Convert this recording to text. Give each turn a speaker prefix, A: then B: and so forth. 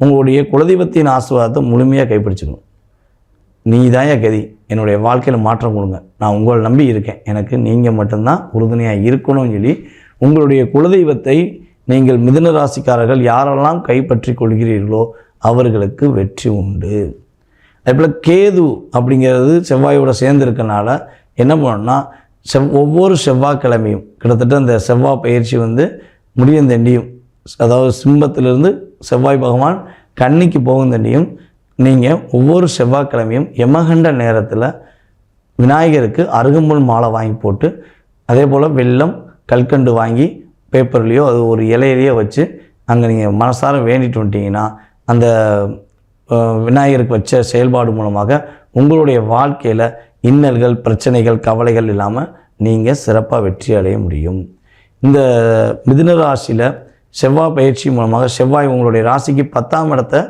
A: உங்களுடைய குலதெய்வத்தின் ஆசீர்வாதத்தை முழுமையாக கைப்பிடிச்சுக்கணும். நீ தான் கதி. என்னுடைய வாழ்க்கையில் மாற்றம் கொடுங்க. நான் உங்களை நம்பி இருக்கேன். எனக்கு நீங்கள் மட்டும்தான் உறுதுணையாக இருக்கணும்னு சொல்லி உங்களுடைய குலதெய்வத்தை நீங்கள் மிதுன ராசிக்காரர்கள் யாரெல்லாம் கைப்பற்றி கொள்கிறீர்களோ அவர்களுக்கு வெற்றி உண்டு. அதேபோல் கேது அப்படிங்கிறது செவ்வாயோட சேர்ந்துருக்கனால என்ன பண்ணோம்னா செவ் ஒவ்வொரு செவ்வாய்க்கிழமையும் கிட்டத்தட்ட அந்த செவ்வாய் பயிற்சி வந்து முடியந்தண்டியும். அதாவது சிம்பத்திலிருந்து செவ்வாய் பகவான் கன்னிக்கு போகுந்தண்டியும் நீங்கள் ஒவ்வொரு செவ்வாய்க்கிழமையும் எமகண்ட நேரத்தில் விநாயகருக்கு அருகம்புல் மாலை வாங்கி போட்டு அதே போல் வெள்ளம் கல்கண்டு வாங்கி பேப்பர்லேயோ அது ஒரு இலையிலையோ வச்சு அங்கே நீங்கள் மனசார வேண்டிட்டு வந்துட்டீங்கன்னா அந்த விநாயகருக்கு வச்ச செயல்பாடு மூலமாக உங்களுடைய வாழ்க்கையில் இன்னல்கள் பிரச்சனைகள் கவலைகள் இல்லாமல் நீங்கள் சிறப்பாக வெற்றி அடைய முடியும். இந்த மிதுன ராசியில் செவ்வாய் பயிற்சி மூலமாக செவ்வாய் உங்களுடைய ராசிக்கு பத்தாம் இடத்தை